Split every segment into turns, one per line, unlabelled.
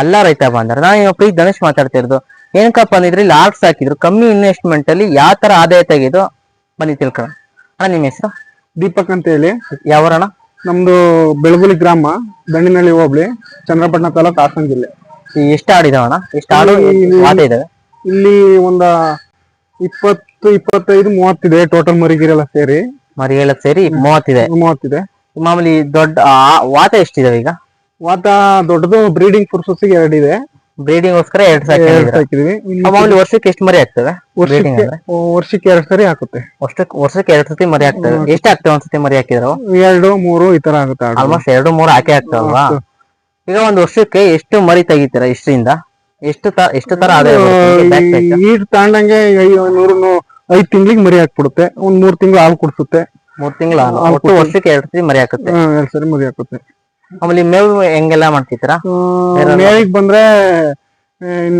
ಅಲ್ಲ ರೈತ ಬಂದ್ರೆ. ನಾನು ಇವಾಗ ಪ್ರೀತ್ ಗಣೇಶ್ ಮಾತಾಡ್ತಾ ಇರೋದು. ಏನಕ್ಕಪ್ಪ ಅಂದಿದ್ರೆ ಇಲ್ಲಿ ಹಾಕಿದ್ರು. ಕಮ್ಮಿ ಇನ್ವೆಸ್ಟ್ಮೆಂಟ್ ಅಲ್ಲಿ ಯಾವ ತರ ಆದಾಯ ತೆಗೆದು ಬನ್ನಿ ತಿಳ್ಕೊಳ್ಳೋಣ. ಅಣ್ಣ ನಿಮ್ಮ ಹೆಸರು?
ದೀಪಕ್ ಅಂತ ಹೇಳಿ.
ಯಾವರಣ
ನಮ್ದು ಬೆಳಗುಲಿ ಗ್ರಾಮ ದಂಡಿನಹಳ್ಳಿ ಹೋಬಳಿ ಚಂದ್ರಪಟ್ಟಣ ತಾಲೂಕು ಹಾಸನ ಜಿಲ್ಲೆ.
ಎಷ್ಟು ಆಡಿದಾವಣ್ಣ? ಎಷ್ಟು ಆಡು ಇದಾವೆ
ಇಲ್ಲಿ ಒಂದ ಇಪ್ಪತ್ತು ಇಪ್ಪತ್ತೈದು ಮೂವತ್ತಿದೆ ಟೋಟಲ್ ಮರಿಗಿರೆಲ್ಲ ಸೇರಿ.
ಮರಿ ಹೇಳಕ್ ಸೇರಿ ಮೂವತ್ತಿದೆ
ಮೂವತ್ತಿದೆ
ಮಾಮೂಲಿ ದೊಡ್ಡ ವಾತ ಎಷ್ಟಿದಾವೆ ಈಗ?
ವಾತ ದೊಡ್ಡದು ಬ್ರೀಡಿಂಗ್ ಫುರ್ಸಸ್ಸಿಗೆ ಎರಡಿದೆ
ಬ್ರೀಡಿಂಗ್ ಗೋಸ್ಕರ ಎರಡ್
ಎರಡು ಸಾಕಿದೀವಿ. ಇನ್ನು
ಮಾಮೂಲಿ ವರ್ಷಕ್ಕೆ ಎಷ್ಟು ಮರಿ ಆಗ್ತದ
ವರ್ಷಕ್ಕೆ
ಅಂದ್ರೆ?
ವರ್ಷಕ್ಕೆ ಎರಡು ಸರಿ ಹಾಕುತ್ತೆ
ವರ್ಷಕ್ಕೆ ವರ್ಷಕ್ಕೆ ಎರಡ್ ಸತಿ ಮರಿ ಆಗ್ತದೆ. ಎಷ್ಟು ಆಗ್ತದೆ ಒಂದ್ಸತಿ ಮರಿ ಹಾಕಿದ್ರು?
ಎರಡು ಮೂರು ಈ ತರ ಆಗುತ್ತೆ ಆಡು.
ಆಲ್ಮೋಸ್ಟ್ ಎರಡು ಮೂರು ಹಾಕಿ ಆಗ್ತಾವಲ್ವಾ ಈಗ ಒಂದ್ ವರ್ಷಕ್ಕೆ ಎಷ್ಟು ಮರಿ ತೆಗಿತೀರ ಇಷ್ಟರಿಂದ? ಎಷ್ಟು ತ ಎಷ್ಟು ತರ ಆದಾಯ ಬರುತ್ತೆ ನಿಮ್ಗೆ back side?
ಈ ಈಡ್ ತಾಂಡಂಗೆ ನೂರು ಐದ್ ತಿಂಗಳಿಗೆ ಮರಿ ಹಾಕ್ಬಿಡುತ್ತೆ. ಒಂದ್ ಮೂರ್ ತಿಂಗಳು ಹಾಲು ಕುಡಿಸುತ್ತೆ.
ಮೂರ್ ತಿಂಗಳ ಒಟ್ಟು ವರ್ಷಕ್ಕೆ ಎರಡು ಸತಿ ಮರಿ ಹಾಕುತ್ತೆ.
ಎರಡ್ ಸರಿ ಮರಿ ಹಾಕುತ್ತೆ.
ಆಮೇಲೆ ಮೇವು ಹೆಂಗೆಲ್ಲ ಮಾಡ್ತಿದ್ದೀರಾ?
ಮೇವಿಗೆ ಬಂದ್ರೆ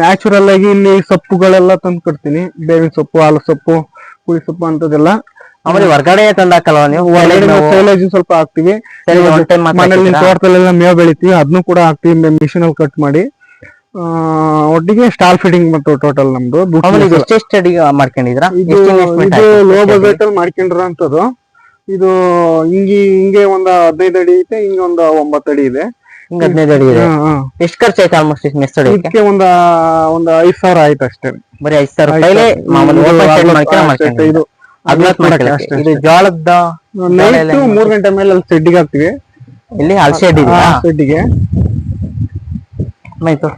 ನ್ಯಾಚುರಲ್ ಆಗಿ ಇಲ್ಲಿ ಸೊಪ್ಪುಗಳೆಲ್ಲ ತಂದು ಕೊಡ್ತೀನಿ. ಬೇವಿನ ಸೊಪ್ಪು ಹಾಲು ಸೊಪ್ಪು ಕುಳಿ ಸೊಪ್ಪು ಅಂತದೆಲ್ಲ
ಆಮೇಲೆ ಹೊರಗಡೆ ತಂದಾಕಲ್ವ ನೀವು?
ಸೈಲೇಜ್ ಸ್ವಲ್ಪ ಹಾಕ್ತಿವಿ. ಮನೇಲಿ ತೋಟದಲ್ಲೆಲ್ಲ ಮೇವು ಬೆಳಿತೀವಿ. ಅದನ್ನು ಕೂಡ ಹಾಕ್ತಿವಿ. ಮಿಷಿನ್ ಅಲ್ಲಿ ಕಟ್ ಮಾಡಿ. ಒಟ್ಟಿಗೆ ಸ್ಟಾಲ್ ಫೀಡಿಂಗ್ ಮತ್ತು ಟೋಟಲ್ ನಮ್ದು.
ಇದು
ಲೋ ಬಜೆಟ್ ಅಲ್ಲಿ ಮಾಡ್ಕೊಂಡಿರೋ ಅಂತದ್ದು ಇದು ಹಿಂಗಿ ಹಿಂಗೆ ಒಂದ್ ಹದಿನೈದು ಅಡಿ ಐತೆ ಹಿಂಗ ಒಂದ್ ಒಂಬತ್ತು ಅಡಿ ಇದೆ.
ಹಿಂಗ್ ಹದಿನೈದು ಅಡಿ ಇದೆ.
ಹಾ, ಹಾ.
ಎಷ್ಟು ಖರ್ಚು ಆಯ್ತು ಆಲ್ಮೋಸ್ಟ್ ಇಷ್ಟು ಮೆಸ್ ಹೊಡಿಯಕ್ಕೆ
ಇದಕ್ಕೆ ಒಂದ ಒಂದ್ ಐದ್ ಸಾವಿರ ಆಯ್ತು ಅಷ್ಟೇ.
ಬರೀ ಐದು ಸಾವಿರ ಮಾಮೂಲಿ
ಇದು ಅಷ್ಟೇ, ಇದು
ಇದು. ಜೋಳದ
ನೈಟ್ ಮೂರ್ ಗಂಟೆ ಮೇಲೆ ಅಲ್ಲಿ ಸೆಡ್ಡಿಗೆ ಹಾಕ್ತಿವಿ.
ಇಲ್ಲಿ ಹಲ್ಸೆಡ್ ಇದೆಯಾ?
ಸೆಡ್ಡಿಗೆ
ಆಯ್ತು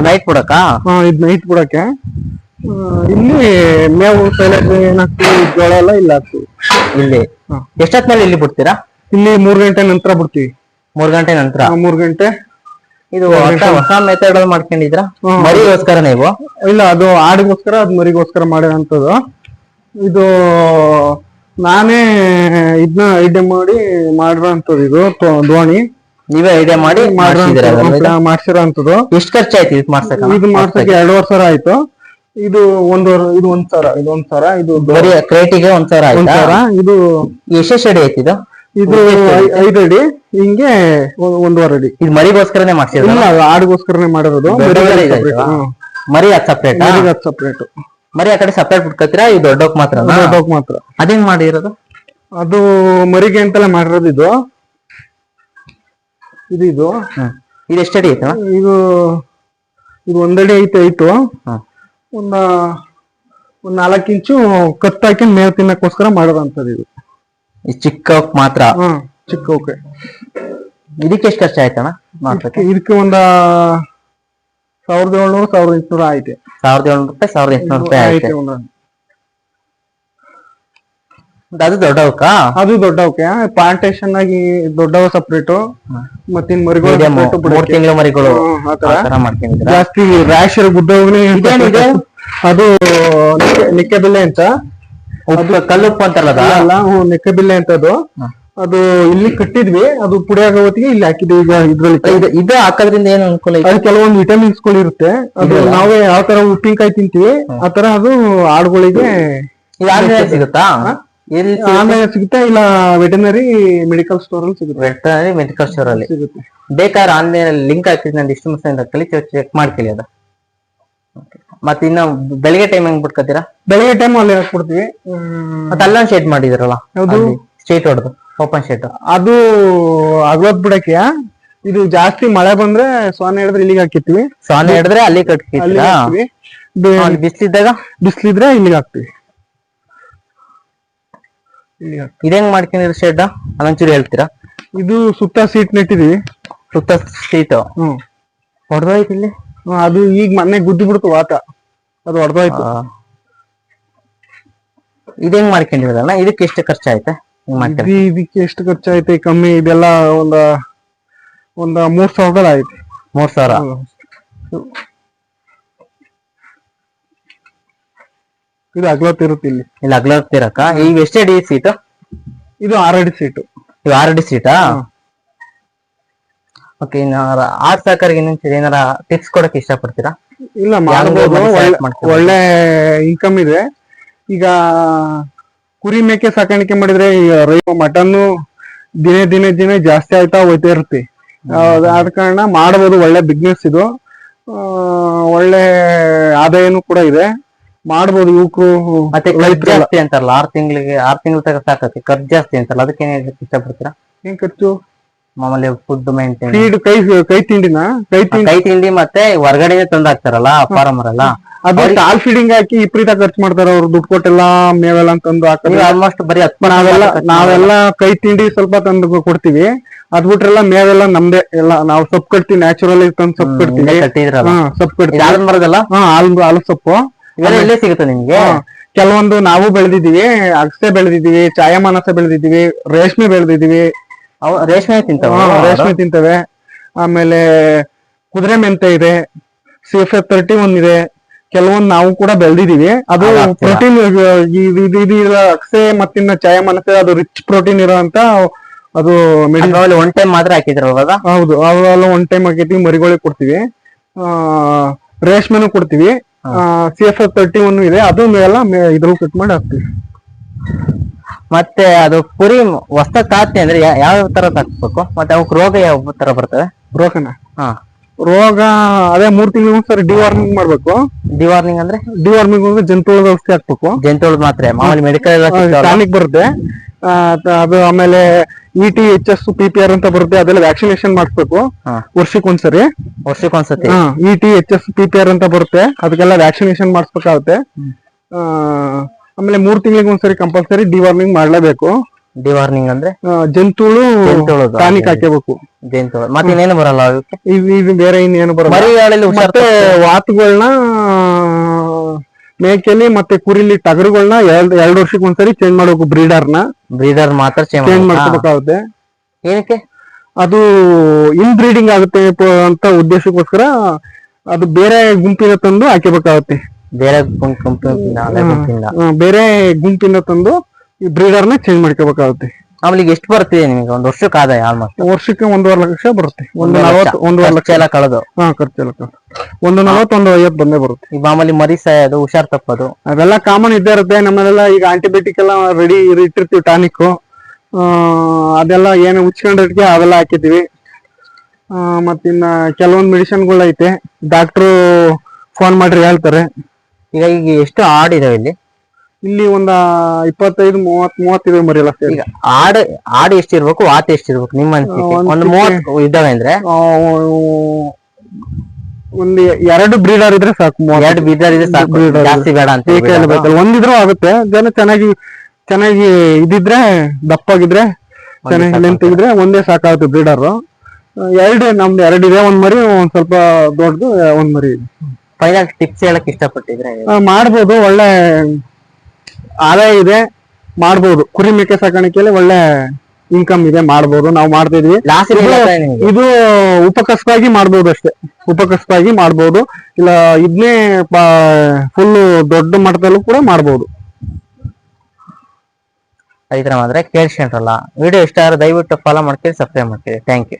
ನೈಟ್ ಬಿಡಕ್ಕಾ?
ಇದ್ ನೈಟ್ ಬಿಡಕ್ಕೆ. ಇಲ್ಲಿ ಮೇವು ಸೈಲೆಂಟ್ ಏನಾಗ್ತಿವಿ ಜೋಳ ಎಲ್ಲ ಇಲ್ಲ ಹಾಕ್ತಿವಿ.
ಇಲ್ಲಿ.
ಹಾ.
ಎಷ್ಟೊತ್ಮೇಲೆ ಇಲ್ಲಿ ಬಿಡ್ತೀರಾ?
ಇಲ್ಲಿ ಮೂರ್ ಗಂಟೆ ನಂತರ ಬಿಡ್ತೀವಿ.
ಮೂರ್ ಗಂಟೆ ನಂತರ?
ಆ, ಮೂರ್ ಗಂಟೆ.
ಇದು ಹೊಸ ಹೊಸ ಮೆಥಡ್ ಅಲ್ಲಿ ಮಾಡ್ಕೊಂಡಿದ್ರ
ಹ್ಮ್.
ಮರಿಗೋಸ್ಕರ ನೀವು?
ಇಲ್ಲ ಅದು ಆಡಿಗೋಸ್ಕರ ಅದು ಮರಿಗೋಸ್ಕರ ಮಾಡಿರೋಂಥದ್ದು. ಇದು ನಾನೇ ಇದನ್ನ ಐಡಿಯಾ ಮಾಡಿ ಮಾಡಿರೋಂಥದ್ದು ಇದು ತೋ- ದೋಣಿ
ನೀವೇ ಐಡಿಯಾ ಮಾಡಿ ಮಾಡ್ಸಿದ್ದೀರಾ ಎಷ್ಟು ಖರ್ಚಾಯ್ತು ಇದು ಮಾಡ್ಸಕ್ಕ
ಇದು ಮಾಡ್ಸಕ್ಕೆ ಎರಡೂವರೆ ಸಾವಿರ ಆಯ್ತು. ಇದು ಒಂದೂವರೆ ಇದು ಒಂದ್ ಸಾವಿರ ಇದು ಒಂದ್ ಸಾವಿರ ಇದು
ಬರೀ ಕ್ರೇಟಿಗೆ ಒಂದ್ ಸಾವಿರ
ಒಂದ್ ಸಾವಿರ ಇದು
ಎಷ್ಟೆಷ್ಟು ಅಡಿ ಆಯ್ತು ಇದು?
ಇದು ಐದು ಅಡಿ ಹಿಂಗೆ ಒಂದ್- ಒಂದೂವರೆ ಅಡಿ
ಇದು ಮರಿಗೋಸ್ಕರನೇ ಮಾಡ್ಸಿದ್ರು
ಇಲ್ಲ ಅದು ಮಾಡಿರೋದು.
ಮರಿ ಅದ್ ಸಪ್ರೇಟ್
ಅದು ಸಪ್ರೇಟ್
ಮರಿ ಆ ಕಡೆ ಸಪ್ರೇಟ್ ಬಿಟ್ಕೋತೀರಾ? ಇದು ದೊಡ್ಡಕ್ ಮಾತ್ರ
ದೊಡ್ಡೋಕ್ ಮಾತ್ರ.
ಅದೇನ್ ಮಾಡಿರೋದು?
ಅದು ಮರಿಗೆ ಅಂತೆಲ್ಲ ಮಾಡಿರೋದು ಇದು. ಇದು ಇದು
ಇದು ಎಷ್ಟು ಅಡಿ
ಇದು ಇದು ಒಂದಡಿ ಐತೆ ಐತು ಒಂದ ಒಂದ್ ನಾಲ್ಕು ಇಂಚು ಕತ್ತಾಕಿ ಮೇಲ್ ತಿನ್ನಕ್ಕೋಸ್ಕರ ಮಾಡೋದಂಥದ್ದು ಇದು.
ಈ ಚಿಕ್ಕ ಮಾತ್ರ?
ಹ್ಮ್ ಚಿಕ್ಕ ಓಕೆ.
ಇದಕ್ಕೆ ಎಷ್ಟು ಖರ್ಚು ಆಯ್ತಣ್ಣ ಮಾಡ್ಸಕ್ಕೆ
ಇದಕ್ಕೆ ಒಂದ ಸಾವಿರದ ಏಳ್ನೂರು ಸಾವಿರದ ಎಂಟುನೂರ ಐತೆ
ಸಾವಿರದ ಏಳ್ನೂರು ರೂಪಾಯಿ ಸಾವಿರದ ಎಂಟುನೂರು ರೂಪಾಯಿ ಆಯ್ತು ಅದು ದೊಡ್ಡವಕ್ಕಾ
ಅದು ದೊಡ್ಡ ಓಕೆ ಪ್ಲಾಂಟೇಶನ್ ಆಗಿ ದೊಡ್ಡವ ಸಪ್ರೇಟ್ ಮತ್ತಿನ್ ಮರಿಗಳು
ಮೂರ್. ತಿಂಗಳ ಮರಿಗಳು
ಜಾಸ್ತಿ ರ್ಯಾಶ್
ಗುಡ್ಡ
ಅದು ನಿಕ್ಕಬಿಲ್ಲೆ ಅಂತ
ಕಲ್ಲುಪ್ಪ ಅಂತಲ್ಲ?
ಅಲ್ಲ ನಿಕ್ಕೆಬಿಲ್ಲೆ ಅಂತ ಅದು? ಅದು ಇಲ್ಲಿ ಕಟ್ಟಿದ್ವಿ. ಅದು ಪುಡಿ ಆಗೋ ಹೊತ್ತಿಗೆ ಇಲ್ಲಿ ಹಾಕಿದ್ವಿ ಈಗ ಇದ್ರಲ್ಲಿ.
ಇದು ಹಾಕೋದ್ರಿಂದ ಏನು ಅನುಕೂಲ
ಅದು ಕೆಲವೊಂದು ವಿಟಮಿನ್ಸ್ಗಳು ಇರುತ್ತೆ. ಅದು ನಾವೇ ಯಾವ ತರ ಉಪ್ಪಿನಕಾಯಿ ತಿಂತೀವಿ ಆ ತರ ಅದು ಆಡುಗಳಿಗೆ
ಸಿಗುತ್ತಾ. ಎಲ್ಲಿ
ಆಮೇಲೆ ಸಿಗುತ್ತೆ ಇಲ್ಲ ವೆಟನರಿ ಮೆಡಿಕಲ್ ಸ್ಟೋರ್ ಅಲ್ಲಿ ಸಿಗುತ್ತೆ?
ವೆಟನರಿ ಮೆಡಿಕಲ್ ಸ್ಟೋರ್ ಅಲ್ಲಿ.
ಸಿಗುತ್ತೆ.
ಬೇಕಾದ್ರೆ ಆನ್ಲೈನ್ ಅಲ್ಲಿ ಲಿಂಕ್ ಹಾಕಿದ್ ನಾನು ಡಿಸ್ಟ್ರಿಬ್ಯೂಷನ್ ಕಲಿ ಚೆಕ್ ಮಾಡ್ಕೊಳ್ಳಿ ಅದ. ಮತ್ತೆ ಇನ್ನ ಬೆಳಿಗ್ಗೆ ಟೈಮ್ ಹೆಂಗ್ ಬಿಟ್ಕೋತೀರಾ?
ಬೆಳಗ್ಗೆ ಟೈಮ್ ಅಲ್ಲಿ ಹಾಕ್ಬಿಡ್ತೀವಿ.
ಮತ್ತೆ ಅಲ್ಲ ಶೇಡ್ ಮಾಡಿದಿರಲ್ಲ
ಯಾವ್ದು?
ಸ್ಟ್ರೇಟ್ ಹೊಡೆದು ಓಪನ್ ಶೇಟ್
ಅದು ಅಗ್ಲೋದ್ ಬಿಡಕ್ಕೆ ಇದು ಜಾಸ್ತಿ ಮಳೆ ಬಂದ್ರೆ ಸ್ವಾನ ಹಿಡಿದ್ರೆ ಇಲ್ಲಿಗೆ ಹಾಕಿರ್ತೀವಿ.
ಸ್ವಾನ ಹಿಡಿದ್ರೆ ಅಲ್ಲಿ
ಹಾಕ್ತಿವಿ.
ಅಲ್ಲಿ ಬಿಸಿಲಿದ್ದಾಗ?
ಬಿಸ್ಲಿದ್ರೆ ಇಲ್ಲಿಗೆ ಹಾಕ್ತಿವಿ. ಇಲ್ಲಿಗೆ ಹಾಕ್ತಿವಿ.
ಇದ್ ಹೆಂಗ್ ಮಾಡ್ಕೊಂಡಿರೋ ಶೆಡ್ ಅದೊಂಚೂರು ಹೇಳ್ತೀರಾ?
ಇದು ಸುತ್ತ ಸೀಟ್ ನೆಟ್ಟಿದೀವಿ.
ಸುತ್ತ ಸೀಟ್
ಹ್ಮ್.
ಹೊಡೆದೋಯ್ತು ಇಲ್ಲಿ?
ಹ್ಮ್, ಅದು ಈಗ ಮೊನ್ನೆ ಗುದ್ದಿ ಬಿಡ್ತು ವಾತ ಅದು ಹೊಡೆದೋಯ್ತು.
ಇದೇಂಗ್ ಮಾಡ್ಕೊಂಡಿರೋದಲ್ಲ? ಇದಕ್ಕೆ ಎಷ್ಟು ಖರ್ಚಾಯ್ತೆ? ಹಿಂಗ್
ಇದು ಇದಕ್ಕೆ ಎಷ್ಟು ಖರ್ಚಾಯ್ತು ಕಮ್ಮಿ? ಇದೆಲ್ಲ ಒಂದ ಒಂದ ಮೂರ್ ಸಾವಿರದಲ್ಲಿ ಆಯ್ತು.
ಮೂರ್ ಸಾವಿರ?
ಇದು ಅಗ್ಲತ್ ಇರುತ್ತೆ ಇಲ್ಲಿ.
ಇಲ್ಲಿ ಅಗ್ಲತ್ತಿರಕ್ಕ ಈಗ ಎಷ್ಟೇ ಅಡಿ ಸೀಟ್
ಇದು ಆರಡಿ ಸೀಟ್
ಇದು ಆರ್ ಅಡಿ ಸೀಟಾ ಓಕೆ ಇನ್ನ ಆರ್ ಸಾಕರ್ಗೆ ಇನ್ನೊಂಚೂರು ಏನಾರ ಟಿಪ್ಸ್ ಕೊಡಕ್ ಇಷ್ಟಪಡ್ತೀರಾ?
ಇಲ್ಲ ಮಾಡ್ಬೋದು ಒಳ್ಳೆ ಇನ್ಕಮ್ ಇದೆ. ಈಗ ಕುರಿ ಮೇಕೆ ಸಾಕಾಣಿಕೆ ಮಾಡಿದ್ರೆ ಮಟನ್ ದಿನೇ ದಿನೇ ದಿನೇ ಜಾಸ್ತಿ ಆಯ್ತಾ ಹೋಯ್ತಾ ಇರುತ್ತೆ. ಆದ ಕಾರಣ ಮಾಡಬಹುದು ಒಳ್ಳೆ ಬಿಸ್ನೆಸ್ ಇದು. ಒಳ್ಳೆ ಆದಾಯನೂ ಕೂಡ ಇದೆ. ಮಾಡ್ಬೋದು ಇವಕ್ಕೂ
ಮತ್ತೆ ಖರ್ಚು ಜಾಸ್ತಿ ಅಂತಾರಲ್ಲ ಆರ್ ತಿಂಗಳಿಗೆ ಆರ್ ತಿಂಗಳ ತಗ ಸಾಕತ್ತೆ. ಖರ್ಚು ಜಾಸ್ತಿ ಅಂತಾರಲ್ಲ ಅದಕ್ಕೆ ಏನ್ ಹೇಳಕ್ ಇಷ್ಟಪಡ್ತೀರಾ?
ಏನ್ ಖರ್ಚು
ಮಾಮೂಲಿ ಫುಡ್ ಮೇಂಟೈನ್
ಫೀಡ್ ಕೈ ಕೈ ತಿಂಡಿನ? ಕೈ ತಿಂಡಿ?
ಕೈ ತಿಂಡಿ ಮತ್ತೆ ಹೊರಗಡೆ ತಂದು ಹಾಕ್ತಾರಲ್ಲ ಫಾರ್ಮರ್ ಎಲ್ಲ
ಅದು ಕಾಲ್ ಫೀಡಿಂಗ್ ಹಾಕಿ ವಿಪರೀತ ಖರ್ಚು ಮಾಡ್ತಾರ ಅವ್ರು ದುಡ್ಡು ಕೊಟ್ಟೆಲ್ಲ ಮೇವೆಲ್ಲ ತಂದು
ಹಾಕ್ತಾರೆ ಆಲ್ಮೋಸ್ಟ್ ಬರೀ ಹತ್ತು
ನಾವೆಲ್ಲ ನಾವೆಲ್ಲ ಕೈ ತಿಂಡಿ ಸ್ವಲ್ಪ ತಂದು ಕೊಡ್ತೀವಿ. ಅದ್ ಬಿಟ್ರೆಲ್ಲ ಮೇವೆಲ್ಲ ನಮ್ದೇ. ಎಲ್ಲ ನಾವು ಸೊಪ್ಪು ಕಟ್ತೀವಿ ನ್ಯಾಚುರಲ್ ತಂದು ಸೊಪ್ಪು ಕಟ್ತೀವಿ. ಸೊಪ್ಪು ಕಟ್ತೀವಿ. ಹಾ ಹಾಲು ಹಾಲು ಸೊಪ್ಪು.
ಇವೆಲ್ಲ ಇಲ್ಲೇ ಸಿಗುತ್ತೆ ನಿಮ್ಗೆ?
ಕೆಲವೊಂದು ನಾವು ಬೆಳೆದಿದ್ದೀವಿ ಅಗಸೆ ಬೆಳೆದಿದ್ದೀವಿ ಚಾಯಮಾನಸ ಬೆಳೆದಿದ್ದೀವಿ ರೇಷ್ಮೆ ಬೆಳೆದಿದ್ದೀವಿ.
ಅವು ರೇಷ್ಮೆ ತಿಂತವೆ?
ರೇಷ್ಮೆ ತಿಂತವೆ. ಆಮೇಲೆ ಕುದುರೆ ಮೆಂತೆ ಇದೆ ಸಿ ಎಫ್ ತರ್ಟಿ ಒನ್ ಇದೆ. ಕೆಲವೊಂದು ನಾವು ಕೂಡ ಬೆಳೆದಿದ್ದೀವಿ. ಅದು? ಪ್ರೋಟೀನ್ ಅಕ್ಸೆ ಮತ್ತಿನ್ನ ಚಾಯಮಾನಸ ಅದು ರಿಚ್ ಪ್ರೋಟೀನ್ ಇರೋಂತ ಅದು
ಮೆಡಿಸಿನ್ ಒನ್ ಟೈಮ್ ಮಾತ್ರ ಹಾಕಿದ್ರು ಅವಾಗ?
ಹೌದು ಅವೆಲ್ಲ ಒನ್ ಟೈಮ್ ಹಾಕಿದ್ವಿ ಮರಿಗಳಿಗೆ ಕೊಡ್ತೀವಿ. ಆ, ರೇಷ್ಮೆನೂ ಕೊಡ್ತೀವಿ. ಸಿ ಎಫ್ ತರ್ಟಿ ಒನ್ ಇದೆ. ಅದು ಎಲ್ಲ ಇದ್ರಲ್ಲಿ ಕಟ್ ಮಾಡಿ ಹಾಕ್ತೀವಿ
ಮತ್ತೆ ಅದು ಪುರಿ ಹೊಸ ಕಾತಿ ಅಂದ್ರೆ ಯಾವ ತರ ಹಾಕ್ಬೇಕು? ಮತ್ತೆ ಅವಕ್ ರೋಗ ಯಾವ ತರ ಬರ್ತದೆ?
ರೋಗನ
ಹಾ.
ರೋಗ ಅದೇ ಮೂರ್ ತಿಂಗಳು ಒಂದ್ಸರಿ ಡಿವಾರ್ಮಿಂಗ್ ಮಾಡ್ಬೇಕು.
ಡಿವಾರ್ನಿಂಗ್ ಅಂದ್ರೆ?
ಡಿವಾರ್ಮಿಂಗ್ ಅಂದ್ರೆ ಜಂತುಳದ ಔಷಧಿ ಹಾಕ್ಬೇಕು.
ಜಂತುಳದ ಮಾತ್ರ ಮಾಮೂಲಿ ಮೆಡಿಕಲ್?
ಟಾನಿಕ್ ಬರುತ್ತೆ. ಅದು ಆಮೇಲೆ E T H S P P R ಅಂತ ಬರುತ್ತೆ ಅದೆಲ್ಲ ವ್ಯಾಕ್ಸಿನೇಷನ್ ಮಾಡಿಸ್ಬೇಕು. ವರ್ಷಕ್ಕೊಂದ್ಸರಿ.
ವರ್ಷಕ್ಕೊಂದ್ಸತಿ.
E T H S P P R ಅಂತ ಬರುತ್ತೆ ಅದಕ್ಕೆಲ್ಲ ವ್ಯಾಕ್ಸಿನೇಷನ್ ಮಾಡಿಸ್ಬೇಕಾಗುತ್ತೆ. ಆ, ಆಮೇಲೆ ಮೂರ್ ತಿಂಗಳಿಗೆ ಒಂದ್ಸರಿ ಕಂಪಲ್ಸರಿ ಡಿವಾರ್ಮಿಂಗ್ ಮಾಡ್ಲೇಬೇಕು.
ಡಿವಾರ್ನಿಂಗ್ ಅಂದ್ರೆ?
ಆ, ಜಂತುಳು. ಟಾನಿಕ್ ಹಾಕಬೇಕು
ಜಂತುಳು. ಮತ್ತೆ ಇನ್ನೇನು ಬರಲ್ಲ ಅದಕ್ಕೆ?
ಇದು ಇದು ಬೇರೆ ಇನ್ನೇನು ಬರಲ್ಲ.
ಮರಿ ಹಾಳಲ್ಲಿ ಹುಷಾರ್
ಮತ್ತೆ ವಾತುಗಳನ್ನ ಮೇಕೆಲಿ ಮತ್ತೆ ಕುರಿಲಿ ಟಗರುಗಳನ್ನ ಎರಡ್ ಎರಡ್ ವರ್ಷಕ್ಕೆ ಒಂದ್ಸರಿ ಚೇಂಜ್ ಮಾಡ್ಬೇಕು ಬ್ರೀಡರ್ನ
ಬ್ರೀಡರ್ ಮಾತ್ರ
ಚೇಂಜ್? ಮಾಡ್ಕೋಬೇಕಾಗುತ್ತೆ.
ಏನಕ್ಕೆ?
ಅದು ಇನ್ ಬ್ರೀಡಿಂಗ್ ಆಗುತ್ತೆ ಅಂತ ಉದ್ದೇಶಕ್ಕೋಸ್ಕರ ಅದು ಬೇರೆ ಗುಂಪಿನ ತಂದು ಹಾಕಬೇಕಾಗುತ್ತೆ.
ಬೇರೆ ಗುಂಪು ಗುಂಪಿನ
ಬೇರೆ ಗುಂಪಿನ ತಂದು ಈ ಬ್ರೀಡರ್ನ ಚೇಂಜ್ ಮಾಡ್ಕೋಬೇಕಾಗುತ್ತೆ.
ಆಮೇಲೆ ಈಗ ಎಷ್ಟು ಬರ್ತಿದೆ ನಿಮಗೆ? ಒಂದು ವರ್ಷಕ್ಕೆ ಆದಾಯ ಆಲ್ಮೋಸ್ಟ್
ವರ್ಷಕ್ಕೆ ಒಂದೂವರೆ ಲಕ್ಷ ಬರುತ್ತೆ. ಒಂದು ನಲವತ್ತು ಒಂದೂವರೆ ಲಕ್ಷ.
ಎಲ್ಲ ಕಳೆದು.
ಹಾ ಖರ್ಚು. ಒಂದು ನಲವತ್ತು ಒಂದು ಐವತ್ತು ಬಂದೇ ಬರುತ್ತೆ.
ಈಗ ಮಾಮೂಲಿ ಮರಿ ಸಾಯೋದು ಹುಷಾರ್ ತಪ್ಪೋದು.
ಅವೆಲ್ಲ ಕಾಮನ್ ಇದ್ದೇ ಇರುತ್ತೆ. ನಮ್ಮಲ್ಲೆಲ್ಲ ಈಗ ಆಂಟಿಬಯೋಟಿಕ್ ಎಲ್ಲ ರೆಡಿ ಇಟ್ಟಿರ್ತೀವಿ ಟಾನಿಕ್ ಅದೆಲ್ಲ ಏನು ಉಚ್ಕೊಂಡಿರ್ತೀವಿ ಅವೆಲ್ಲ ಹಾಕಿದ್ದೀವಿ. ಆ, ಮತ್ತಿನ್ನ ಕೆಲವೊಂದು ಮೆಡಿಸಿನ್ಗಳು ಐತೆ ಡಾಕ್ಟ್ರು ಫೋನ್ ಮಾಡ್ರಿ ಹೇಳ್ತಾರೆ.
ಈಗ ಈಗ ಎಷ್ಟು ಆಡ್ ಇದಾವೆ ಇಲ್ಲಿ?
ಇಲ್ಲಿ ಒಂದ ಇಪ್ಪತ್ತೈದು ಮೂವತ್ ಮೂವತ್ತಿದೆ ಮರಿಯಲ್ಲ
ಈಗ ಆಡ್ ಆಡ್ ಎಷ್ಟಿರ್ಬೇಕು ವಾತ ಎಷ್ಟಿರ್ಬೇಕು ನಿಮ್ಮ ಅನ್ಸಿಕೆ.
ಒಂದ್
ಮೂವತ್ತು ಇದಾವೆ ಅಂದ್ರೆ?
ಒಂದ್ ಎರಡು ಬ್ರೀಡರ್ ಇದ್ರೆ ಸಾಕು.
ಎರಡು ಬ್ರೀಡರ್ ಇದ್ರೆ ಸಾಕು. ಜಾಸ್ತಿ ಬೇಡ ಅಂತ
ಏಕೆ ಒಂದಿದ್ರು ಆಗುತ್ತೆ. ಜನ ಚೆನ್ನಾಗಿ ಚೆನ್ನಾಗಿ ಇದಿದ್ರೆ ದಪ್ಪಾಗಿದ್ರೆ ಚೆನ್ನಾಗಿ ಲೆಂತ್ ಇದ್ರೆ ಒಂದೇ ಸಾಕಾಗುತ್ತೆ ಬ್ರೀಡರ್ ಎರಡು ನಮ್ದು ಎರಡು ಇದೆ. ಒಂದ್ ಮರಿ ಒಂದ್ ಸ್ವಲ್ಪ ದೊಡ್ಡದು ಒಂದ್ ಮರಿ.
ಫೈನಲ್ ಟಿಪ್ಸ್ ಹೇಳಕ್ ಇಷ್ಟಪಟ್ಟಿದ್ರೆ
ಮಾಡ್ಬೋದು. ಒಳ್ಳೆ ಆದಾಯ ಇದೆ ಮಾಡ್ಬೋದು. ಕುರಿ ಮೇಕೆ ಸಾಕಾಣಿಕೆಯಲ್ಲಿ ಒಳ್ಳೆ ಇನ್ಕಮ್ ಇದೆ ಮಾಡ್ಬೋದು. ನಾವು ಮಾಡ್ತಾ ಇದೀವಿ. ಇದು ಉಪಕಸಬಾಗಿ ಮಾಡ್ಬೋದು ಅಷ್ಟೇ. ಉಪಕಸಬಾಗಿ ಮಾಡ್ಬೋದು. ಇಲ್ಲ ಇದನ್ನೇ ಫುಲ್ ದೊಡ್ಡ ಮಟ್ಟದಲ್ಲೂ ಕೂಡ ಮಾಡ್ಬೋದು.
ರೈತರ ಮಾತ್ರ ಕೇಳ್ಸ್ಕೊಂಡ್ರಲ್ಲ. ವಿಡಿಯೋ ಇಷ್ಟ ಆದ್ರೆ ದಯವಿಟ್ಟು ಫಾಲೋ ಮಾಡ್ತೀರಿ ಸಬ್ಸ್ಕ್ರೈಬ್ ಮಾಡ್ತೀರಿ ಥ್ಯಾಂಕ್ ಯು